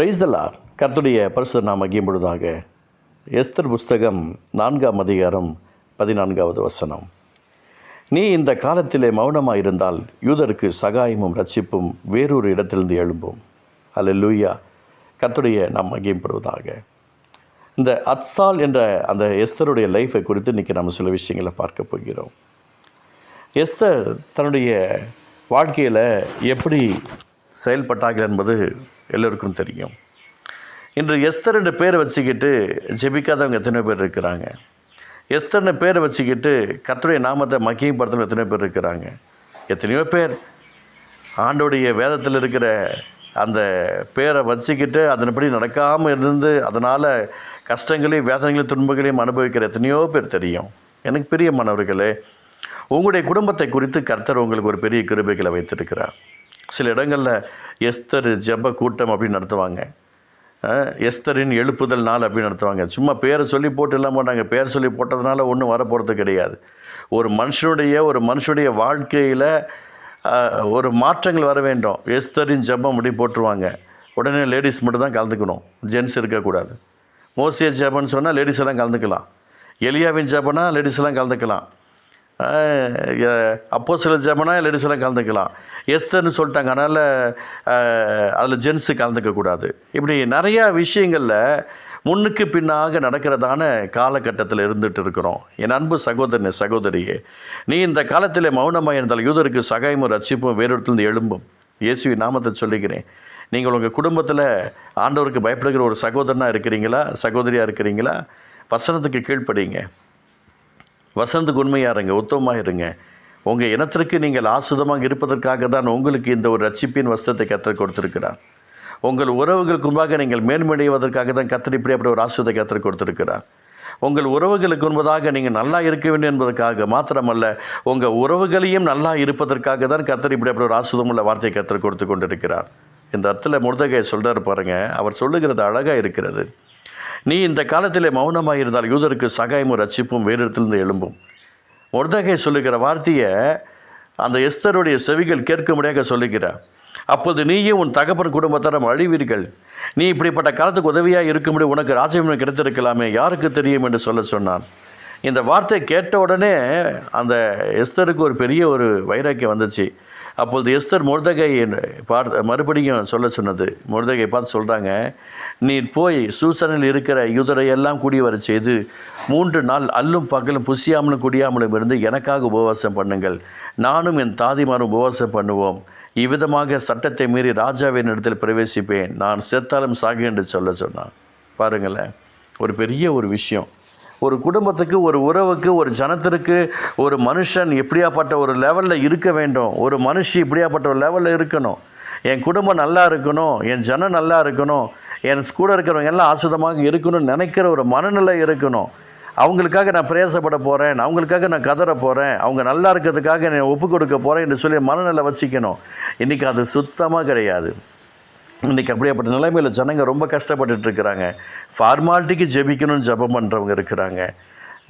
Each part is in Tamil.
பிரைஸ் தலா கர்த்துடைய பரிசு நாம் மகிம்பொழுதாக எஸ்தர் புஸ்தகம் நான்காம் அதிகாரம் பதினான்காவது வசனம். நீ இந்த காலத்திலே மௌனமாக இருந்தால் யூதருக்கு சகாயமும் ரட்சிப்பும் வேறொரு இடத்திலிருந்து எழும்பும். அல்லேலூயா கர்த்தருடைய நாம் மகிம்படுவதாக இந்த அத்சால் என்ற அந்த எஸ்தருடைய லைஃபை குறித்து இன்றைக்கி நம்ம சில விஷயங்களை பார்க்க போகிறோம். எஸ்தர் தன்னுடைய வாழ்க்கையில் எப்படி செயல்பட்டார்கள் என்பது எல்லோருக்கும் தெரியும். இன்று எஸ்தர் என்ற பேரை வச்சுக்கிட்டு ஜெபிக்காதவங்க எத்தனை பேர் இருக்கிறாங்க. எஸ்தர்னு பேரை வச்சுக்கிட்டு கத்துடைய நாமத்தை மகிமைப்படுத்தணும் எத்தனை பேர் இருக்கிறாங்க. எத்தனையோ பேர் ஆண்டோடைய வேதத்தில் இருக்கிற அந்த பேரை வச்சுக்கிட்டு அதன்படி நடக்காமல் இருந்து அதனால் கஷ்டங்களையும் வேதனைகளையும் துன்பங்களையும் அனுபவிக்கிற எத்தனையோ பேர் தெரியும். எனக்கு பிரியமானவர்களே உங்களுடைய குடும்பத்தை குறித்து கர்த்தர் உங்களுக்கு ஒரு பெரிய கிருபைகளை வைத்திருக்கிறார். சில இடங்களில் எஸ்தர் ஜெப கூட்டம் அப்படின்னு நடத்துவாங்க. எஸ்தரின் எழுப்புதல் நாள் அப்படின்னு நடத்துவாங்க. சும்மா பேரை சொல்லி போட்டு இல்லாமல் மாட்டாங்க பேர் சொல்லி போட்டதுனால ஒன்றும் வரப்போகிறது கிடையாது. ஒரு மனுஷனுடைய ஒரு மனுஷனுடைய வாழ்க்கையில் ஒரு மாற்றங்கள் வர வேண்டும். எஸ்தரின் ஜெபம் அப்படின்னு போட்டுருவாங்க. உடனே லேடிஸ் மட்டும் தான் கலந்துக்கணும். ஜென்ஸ் இருக்கக்கூடாது. மோசிய ஜெபம்னு சொன்னால் லேடிஸ் எல்லாம் கலந்துக்கலாம். எலியாவின் ஜபனா லேடிஸ் எல்லாம் கலந்துக்கலாம். அப்போ சில ஜெபனா லேடிஸ் எல்லாம் கலந்துக்கலாம். எஸ்தர்னு சொல்லிட்டாங்க. அதனால் அதில் ஜென்ஸு கலந்துக்கக்கூடாது இப்படி நிறையா விஷயங்களில் முன்னுக்கு பின்னாக நடக்கிறதான காலகட்டத்தில் இருந்துட்டு இருக்கிறோம். என் அன்பு சகோதரனே சகோதரியே நீ இந்த காலத்தில் மௌனமாக இருந்தால் யூதருக்கு சகாயமும் ரட்சிப்பும் வேறொருத்திலிருந்து எழும்பும். இயேசுவி நாமத்தை சொல்லிக்கிறேன் நீங்கள் உங்கள் குடும்பத்தில் ஆண்டவருக்கு பயப்படுகிற ஒரு சகோதரனாக இருக்கிறீங்களா? சகோதரியாக இருக்கிறீங்களா? வசனத்துக்கு கீழ்ப்படிங்க. வசந்துக்கு உண்மையாக இருங்க உத்தமமாக இருங்க உங்கள் இனத்திற்கு நீங்கள் ஆசுதமாக இருப்பதற்காக தான் உங்களுக்கு இந்த ஒரு ரட்சிப்பின் வஸ்திரத்தை கத்தர் கொடுத்துருக்கிறார். உங்கள் உறவுகளுக்கு முன்பாக நீங்கள் மேன்மடைவதற்காக தான் கத்தர் இப்படி அப்படி ஒரு ஆசுதத்தை கத்தர் கொடுத்துருக்கிறார். உங்கள் உறவுகளுக்கு முன்பதாக நீங்கள் நல்லா இருக்க வேண்டும் என்பதற்காக மாத்திரமல்ல உங்கள் உறவுகளையும் நல்லா இருப்பதற்காக தான் கத்தர் இப்படி அப்படி ஒரு ஆசுதமுள்ள வார்த்தையை கத்தர் கொடுத்து கொண்டிருக்கிறார். இந்த அர்த்தத்தில் முருதகை சொல்கிறார் பாருங்கள் அவர் சொல்லுகிறது அழகாக இருக்கிறது. நீ இந்த காலத்திலே மௌனமாக இருந்தால் யூதருக்கு சகாயமும் ரட்சிப்பும் வேறிடத்திலிருந்து எழும்பும். முருதகை சொல்லுகிற வார்த்தையை அந்த எஸ்தருடைய செவிகள் கேட்கும்படியாக சொல்லுகிறார். அப்போது நீயும் உன் தகப்பன் குடும்பத்தாரம் அழிவீர்கள். நீ இப்படிப்பட்ட காலத்துக்கு உதவியாக இருக்கும்படி உனக்கு ராஜ்யம் கிடைத்திருக்கலாமே யாருக்கு தெரியும் என்று சொல்ல சொன்னான். இந்த வார்த்தை கேட்ட உடனே அந்த எஸ்தருக்கு ஒரு பெரிய ஒரு வைராக்கியம் வந்துச்சு. அப்பொழுது எஸ்தர் முருதகை பார்த்து மறுபடியும் சொல்ல சொன்னது. முருதகை பார்த்து சொல்கிறாங்க நீ போய் சூசனில் இருக்கிற யூதரையெல்லாம் கூடி வர செய்து மூன்று நாள் அல்லும் பகலும் புசியாமலும் குடியாமலும் இருந்து எனக்காக உபவாசம் பண்ணுங்கள். நானும் என் தாதிமாரும் உபவாசம் பண்ணுவோம். இவ்விதமாக சட்டத்தை மீறி ராஜாவின் இடத்தில் பிரவேசிப்பேன். நான் செத்தாலும் சாகு என்று சொல்ல சொன்னான். பாருங்களேன் ஒரு பெரிய ஒரு விஷயம். ஒரு குடும்பத்துக்கு ஒரு உறவுக்கு ஒரு ஜனத்திற்கு ஒரு மனுஷன் எப்படியாப்பட்ட ஒரு லெவலில் இருக்க வேண்டும்? ஒரு மனுஷி இப்படியாப்பட்ட ஒரு லெவலில் இருக்கணும்? என் குடும்பம் நல்லா இருக்கணும் என் ஜனம் நல்லா இருக்கணும் என் கூட இருக்கிறவங்க எல்லாம் ஆசுதமாக இருக்கணும்னு நினைக்கிற ஒரு மனநிலை இருக்கணும். அவங்களுக்காக நான் பிரயாசப்பட போகிறேன் அவங்களுக்காக நான் கதற போகிறேன் அவங்க நல்லா இருக்கிறதுக்காக நான் ஒப்பு கொடுக்க போகிறேன் என்று சொல்லி மனநிலை வச்சுக்கணும். இன்றைக்கி அது சுத்தமாக கிடையாது. இன்றைக்கி அப்படியாப்பட்ட நிலைமையில் ஜனங்க ரொம்ப கஷ்டப்பட்டுட்டு இருக்கிறாங்க. ஃபார்மாலிட்டிக்கு ஜெபிக்கணும்னு ஜெபம் பண்ணுறவங்க இருக்கிறாங்க.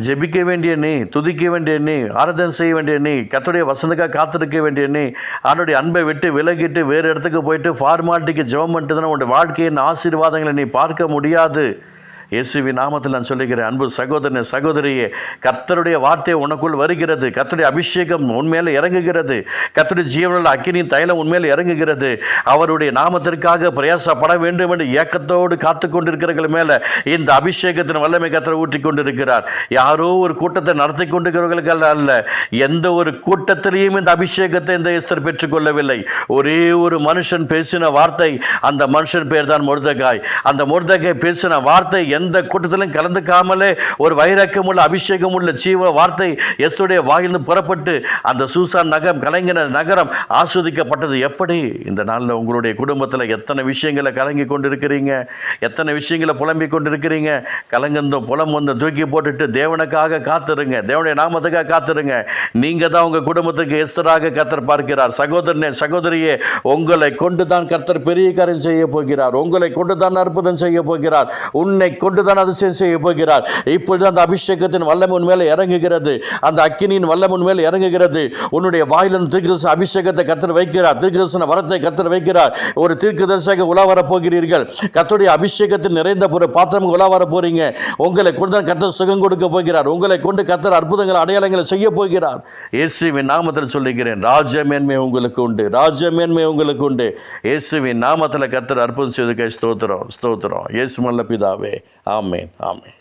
ஜெபிக்க வேண்டிய நீ துதிக்க வேண்டிய நீ ஆராதனை செய்ய வேண்டிய நீ கத்துடைய வசந்தக்காக காத்திருக்க வேண்டிய நீ அவனுடைய அன்பை விட்டு விலகிட்டு வேறு இடத்துக்கு போயிட்டு ஃபார்மாலிட்டிக்கு ஜெபம் பண்ணிட்டு தானே உன்னுடைய வாழ்க்கையின் ஆசீர்வாதங்களை நீ பார்க்க முடியாது. இயேசுவி நாமத்தில் நான் சொல்லுகிறேன் அன்பு சகோதரனே சகோதரியே கர்த்தருடைய வார்த்தை உனக்குள் வருகிறது கர்த்தருடைய அபிஷேகம் உண்மையில் இறங்குகிறது கர்த்தருடைய ஜீவனில் அக்கினியின் தைலம் உன்மேல் இறங்குகிறது அவருடைய நாமத்திற்காக பிரயாசப்பட வேண்டும் என்று ஏக்கத்தோடு காத்து கொண்டிருக்கிறவர்கள் மேலே இந்த அபிஷேகத்தின் வல்லமை கர்த்தர் ஊற்றி கொண்டிருக்கிறார். யாரோ ஒரு கூட்டத்தை நடத்தி கொண்டிருக்கிறவர்களுக்கு அல்ல அல்ல எந்த ஒரு கூட்டத்திலையும் இந்த அபிஷேகத்தை இந்த எஸ்தர் பெற்றுக்கொள்ளவில்லை ஒரே ஒரு மனுஷன் பேசின வார்த்தை அந்த மனுஷன் பேர் தான் முருதகாய். அந்த முருதகாய் பேசின வார்த்தை எந்த கூட்டத்திலும் கலந்துக்காமலே ஒரு வைரக்கம் உள்ள அபிஷேகம் உள்ள ஜீவ வார்த்தை எஸ்துடைய வாயிலிருந்து புறப்பட்டு அந்த சூசான் நகரம் கலைஞர் நகரம் ஆஸ்வதிக்கப்பட்டது. எப்படி? இந்த நாளில் உங்களுடைய குடும்பத்தில் எத்தனை விஷயங்களை கலங்கி கொண்டிருக்கிறீங்க? எத்தனை விஷயங்களை புலம்பிக் கொண்டிருக்கிறீங்க? கலங்கந்த புலம் வந்து தூக்கி போட்டுட்டு தேவனுக்காக காத்துருங்க. தேவனுடைய நாமத்துக்காக காத்துருங்க. நீங்கள் தான் உங்கள் குடும்பத்துக்கு எஸ்தராக கத்தர் பார்க்கிறார். சகோதரனே சகோதரியே உங்களை கொண்டு தான் கர்த்தர் பெரிய காரியம் செய்ய போகிறார். உங்களை கொண்டு தான் அற்புதம் செய்ய போகிறார். உன்னை கொண்டு கொண்டு தான் அதிசயம் செய்ய போகிறார். இப்பொழுது அந்த அபிஷேகத்தின் வல்லமை உன் மேலே இறங்குகிறது. அந்த அக்கினியின் வல்லமை உன் மேலே இறங்குகிறது. உன்னுடைய வாயிலிருந்து தீர்க்கதரிசன அபிஷேகத்தை கத்தர் வைக்கிறார். திருக்கிருஷ்ண வரத்தை கத்தர் வைக்கிறார். ஒரு தீர்க்கதரிசக உலா வர போகிறீர்கள். கத்தருடைய அபிஷேகத்தில் நிறைந்த ஒரு பாத்திரம் உலா வர போறீங்க. உங்களை கொண்டு தான் கத்தர் சுகம் கொடுக்க போகிறார். உங்களை கொண்டு கத்தர் அற்புதங்கள் அடையாளங்களை செய்ய போகிறார். இயேசுவின் நாமத்தில் சொல்லுகிறேன் ராஜமேன்மை உங்களுக்கு உண்டு. ராஜமேன்மை உங்களுக்கு உண்டு. இயேசுவின் நாமத்தில் கத்தர் அற்புதம் செய்வதற்கு ஸ்தோத்திரம் ஸ்தோத்திரம். இயேசு மல்ல பிதாவே ஆமேன் ஆமேன்